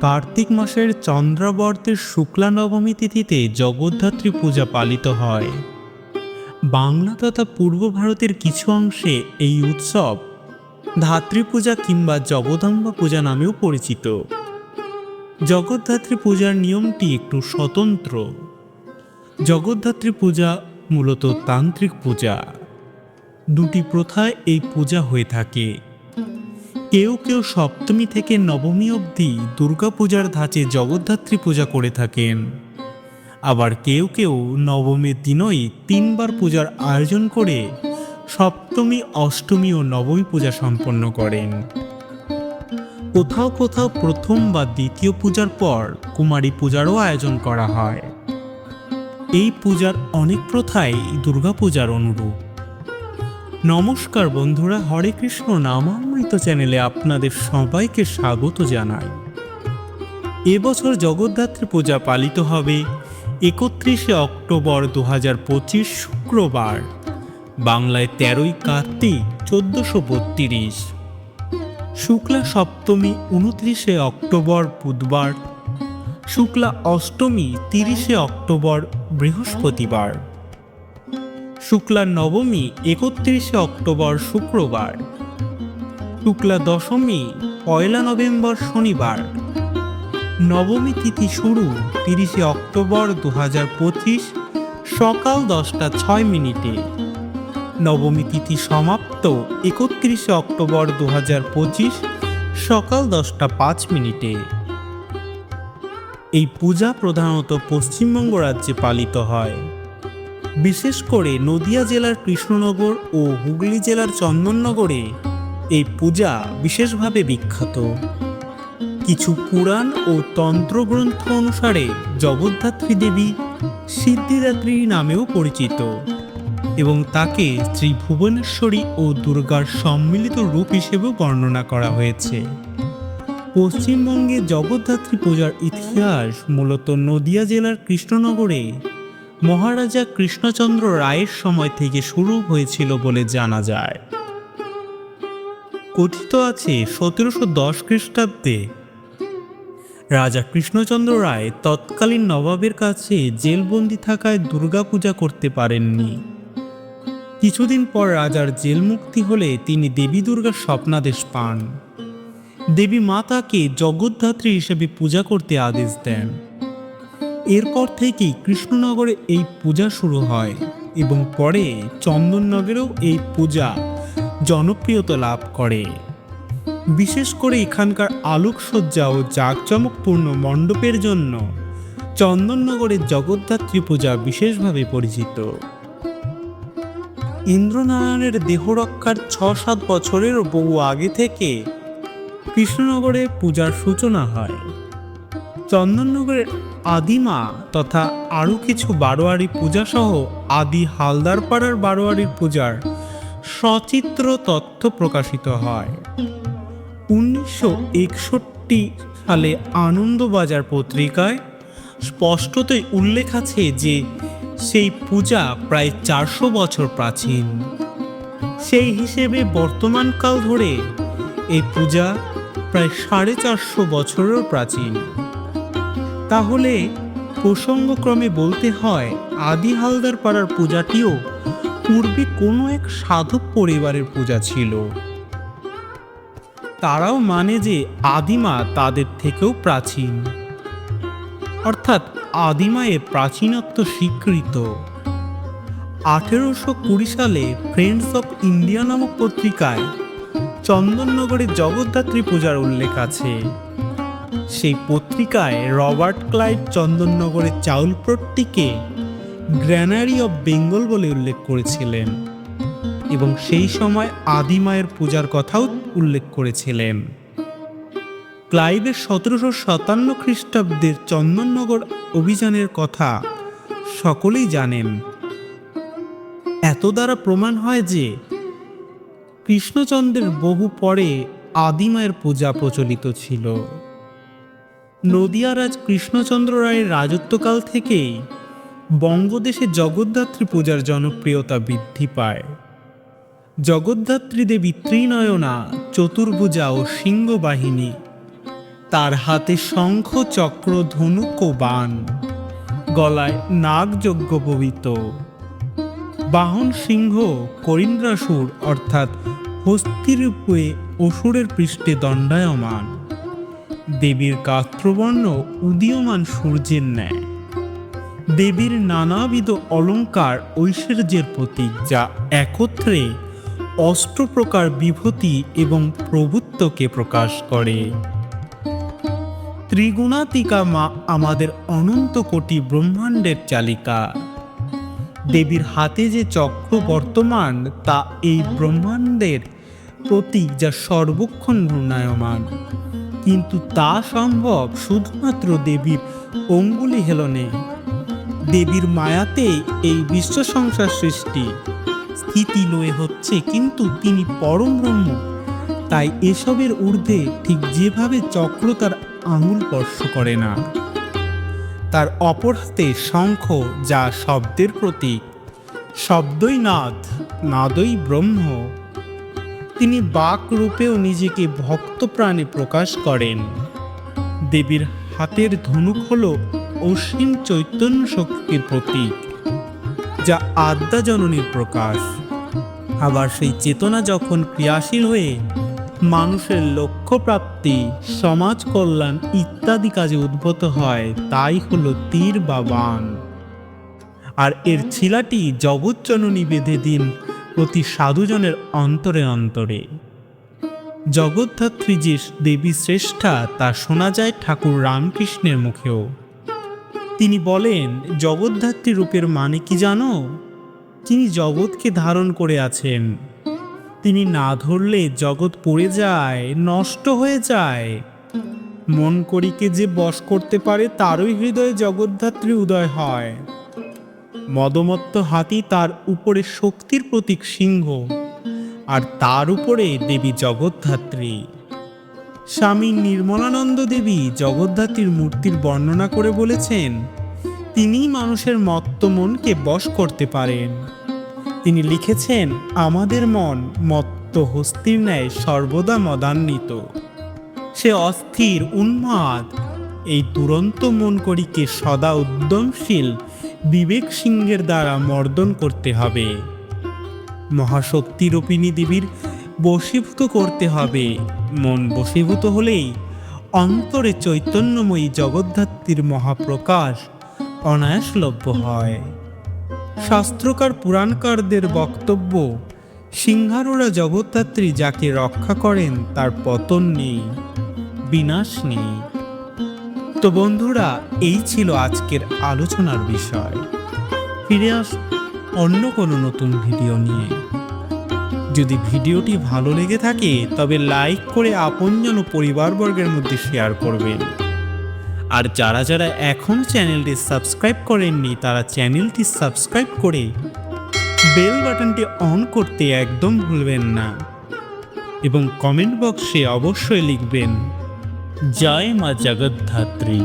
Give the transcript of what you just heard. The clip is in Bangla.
কার্তিক মাসের চন্দ্রাবর্তের শুক্লা নবমী তিথিতে জগদ্ধাত্রী পূজা পালিত হয়। বাংলা তথা পূর্ব ভারতের কিছু অংশে এই উৎসব ধাত্রী পূজা কিংবা জগদম্বা পূজা নামেও পরিচিত। জগদ্ধাত্রী পূজার নিয়মটি একটু স্বতন্ত্র। জগদ্ধাত্রী পূজা মূলত তান্ত্রিক পূজা। দুটি প্রথায় এই পূজা হয়ে থাকে। কেউ কেউ সপ্তমী থেকে নবমী অবধি দুর্গাপূজার ধাঁচে জগদ্ধাত্রী পূজা করে থাকেন। আবার কেউ কেউ নবমীর দিনই তিনবার পূজার আয়োজন করে সপ্তমী, অষ্টমী ও নবমী পূজা সম্পন্ন করেন। কোথাও কোথাও প্রথম বা দ্বিতীয় পূজার পর কুমারী পূজারও আয়োজন করা হয়। এই পূজার অনেক প্রথাই দুর্গাপূজার অনুরূপ। নমস্কার বন্ধুরা, হরে কৃষ্ণ নামামৃত চ্যানেলে আপনাদের সবাইকে স্বাগত জানাই। এবছর জগদ্ধাত্রী পূজা পালিত হবে একত্রিশে অক্টোবর দু হাজার পঁচিশ শুক্রবার, বাংলায় তেরোই কার্তিক চোদ্দশো বত্রিশ। শুক্লা সপ্তমী উনত্রিশে অক্টোবর বুধবার, শুক্লা অষ্টমী তিরিশে অক্টোবর বৃহস্পতিবার। শুক্লা নবমী, একত্রিশে অক্টোবর শুক্রবার। শুক্লা দশমী, পয়লা নভেম্বর শনিবার। নবমী তিথি শুরু তিরিশে অক্টোবর দু পঁচিশ, সকাল দশটা ছয় মিনিটে। নবমী তিথি সমাপ্ত একত্রিশে অক্টোবর দু পঁচিশ, সকাল দশটা পাঁচ মিনিটে। এই পূজা প্রধানত পশ্চিমবঙ্গ রাজ্যে পালিত হয়। বিশেষ করে নদিয়া জেলার কৃষ্ণনগর ও হুগলি জেলার চন্দননগরে এই পূজা বিশেষভাবে বিখ্যাত। কিছু পুরাণ ও তন্ত্রগ্রন্থ অনুসারে জগদ্ধাত্রী দেবী সিদ্ধিদাত্রী নামেও পরিচিত এবং তাকে শ্রী ভুবনেশ্বরী ও দুর্গার সম্মিলিত রূপ হিসেবেও বর্ণনা করা হয়েছে। পশ্চিমবঙ্গে জগদ্ধাত্রী পূজার ইতিহাস মূলত নদিয়া জেলার কৃষ্ণনগরে মহারাজা কৃষ্ণচন্দ্র রায়ের সময় থেকে শুরু হয়েছিল বলে জানা যায়। কথিত আছে সতেরোশো দশ খ্রিস্টাব্দে রাজা কৃষ্ণচন্দ্র রায় তৎকালীন নবাবের কাছে জেলবন্দি থাকায় দুর্গাপূজা করতে পারেননি। কিছুদিন পর রাজার জেল মুক্তি হলে তিনি দেবী দুর্গার স্বপ্নাদেশ পান। দেবী মাতাকে জগদ্ধাত্রী হিসেবে পূজা করতে আদেশ দেন। এরপর থেকেই কৃষ্ণনগরে এই পূজা শুরু হয় এবং পরে চন্দননগরেও এই পূজা জনপ্রিয়তা লাভ করে। বিশেষ করে এখানকার আলোকসজ্জা ও জাঁকজমকপূর্ণ মণ্ডপের জন্য চন্দননগরের জগদ্ধাত্রী পূজা বিশেষভাবে পরিচিত। ইন্দ্রনারায়ণের দেহরক্ষার ছ সাত বছরের বহু আগে থেকে কৃষ্ণনগরে পূজার সূচনা হয়। চন্দননগরের আদিমা তথা আরও কিছু বারোয়ারি পূজাসহ আদি হালদারপাড়ার বারোয়ারির পূজার সচিত্র তথ্য প্রকাশিত হয়। উনিশশো একষট্টি সালে আনন্দবাজার পত্রিকায় স্পষ্টতই উল্লেখ আছে যে সেই পূজা প্রায় চারশো বছর প্রাচীন। সেই হিসেবে বর্তমানকাল ধরে এই পূজা প্রায় সাড়ে চারশো বছরেরও প্রাচীন। তাহলে প্রসঙ্গক্রমে বলতে হয়, আদি হালদার পাড়ার পূজাটিও পূর্বে কোনো এক সাধক পরিবারের পূজা ছিল। তারাও মানে যে আদিমা তাদের থেকেও প্রাচীন। অর্থাৎ আদিমায়ের প্রাচীনত্ব স্বীকৃত। আঠেরোশো কুড়ি সালে ফ্রেন্ডস অফ ইন্ডিয়া নামক পত্রিকায় চন্দননগরে জগদ্ধাত্রী পূজার উল্লেখ আছে। সেই পত্রিকায় রবার্ট ক্লাইভ চন্দননগরের চাউলপ্রটটিকে গ্র্যানারি অব বেঙ্গল বলে উল্লেখ করেছিলেন এবং সেই সময় আদিমায়ের পূজার কথাও উল্লেখ করেছিলেন। ক্লাইভের সতেরোশো সাতান্ন খ্রিস্টাব্দের চন্দননগর অভিযানের কথা সকলেই জানেন। এত দ্বারা প্রমাণ হয় যে কৃষ্ণচন্দ্রের বহু পরে আদিমায়ের পূজা প্রচলিত ছিল। নদিয়ারাজ কৃষ্ণচন্দ্র রায়ের রাজত্বকাল থেকেই বঙ্গদেশে জগদ্ধাত্রী পূজার জনপ্রিয়তা বৃদ্ধি পায়। জগদ্ধাত্রী দেবী ত্রিনয়না, চতুর্ভুজা ও সিংহবাহিনী, তার হাতে শঙ্খ, চক্র, ধনুক ও বাণ গলায় নাগযজ্ঞ পবিত বাহন সিংহ, করিন্দ্রাসুর অর্থাৎ হস্তিরূপে অসুরের পৃষ্ঠে দণ্ডায়মান। দেবীর কাত্রবর্ণ উদীয়মান সূর্যের ন্যায়। দেবীর নানাবিধ অলঙ্কার ঐশ্বর্যের প্রতীক, যা একত্রে অষ্টপ্রকার বিভূতি এবং প্রভুত্বকে প্রকাশ করে। ত্রিগুণাতিকা মা আমাদের অনন্ত কোটি ব্রহ্মাণ্ডের চালিকা। দেবীর হাতে যে চক্র বর্তমান, তা এই ব্রহ্মাণ্ডের প্রতীক, যা সর্বক্ষণ ঘূর্ণায়মান। কিন্তু তা সম্ভব শুধুমাত্র দেবীর অঙ্গুলি হেলনে। দেবীর মায়াতে এই বিশ্ব সংসার সৃষ্টি। স্থিতি লয়ে হচ্ছে কিন্তু তিনি পরম ব্রহ্ম। তাই এসবের ঊর্ধ্বে ঠিক যেভাবে চক্র তার আঙুল স্পর্শ করে না। তার অপর হাতে শঙ্খ যা শব্দের প্রতীক। শব্দই নাদ নাদই ব্রহ্ম। তিনি বাক রূপেও নিজেকে ভক্ত প্রাণে প্রকাশ করেন। দেবীর হাতের ধনুক হল অসীম চৈতন্য শক্তির প্রতীক, যা আদ্যা জননীর প্রকাশ। আবার সেই চেতনা যখন ক্রিয়াশীল হয়ে মানুষের লক্ষ্য প্রাপ্তি সমাজ কল্যাণ ইত্যাদি কাজে উদ্ভূত হয়, তাই হলো তীর বা বান। আর এর ছিলাটি জগৎজননী বেঁধে দিন প্রতি সাধুজনের অন্তরে অন্তরে। জগদ্ধাত্রী যে দেবী শ্রেষ্ঠা তা শোনা যায় ঠাকুর রামকৃষ্ণের মুখেও। তিনি বলেন, জগদ্ধাত্রী রূপের মানে কি জানো? তিনি জগৎকে ধারণ করে আছেন, তিনি না ধরলে জগৎ পড়ে যায়, নষ্ট হয়ে যায়। মন করিকে যে বশ করতে পারে, তারই হৃদয়ে জগদ্ধাত্রী উদয় হয়। মদমত্ত হাতি তার উপরে শক্তির প্রতীক সিংহ, আর তার উপরে দেবী জগদ্ধাত্রী। স্বামী নির্মলানন্দ দেবী জগদ্ধাত্রীর মূর্তির বর্ণনা করে বলেছেন, তিনিই মানুষের মত্ত মনকে বশ করতে পারেন। তিনি লিখেছেন, আমাদের মন মত্ত হস্তির ন্যায় সর্বদা মদান্বিত। সে অস্থির, উন্মাদ। এই দুরন্ত মন করিকে সদা উদ্যমশীল বিবেক সিংহের দ্বারা মর্দন করতে হবে। মহাশক্তিরূপিণী দেবীর বশীভূত করতে হবে। মন বশীভূত হলেই অন্তরে চৈতন্যময়ী জগদ্ধাত্রীর মহাপ্রকাশ অনায়াসলভ্য হয়। শাস্ত্রকার পুরাণকারদের বক্তব্য, সিংহারোরা জগদ্ধাত্রী যাকে রক্ষা করেন তার পতন নেই, বিনাশ নেই। তো বন্ধুরা, এই ছিল আজকের আলোচনার বিষয়। ফিরে আস অন্য কোনো নতুন ভিডিও নিয়ে। যদি ভিডিওটি ভালো লেগে থাকে, তবে লাইক করে আপনজন ও পরিবারবর্গের মধ্যে শেয়ার করবেন। আর যারা যারা এখন চ্যানেলটি সাবস্ক্রাইব করেননি, তারা চ্যানেলটি সাবস্ক্রাইব করে বেল বাটনটি অন করতে একদম ভুলবেন না। এবং কমেন্ট বক্সে অবশ্যই লিখবেন জয় মা জগদ্ধাত্রী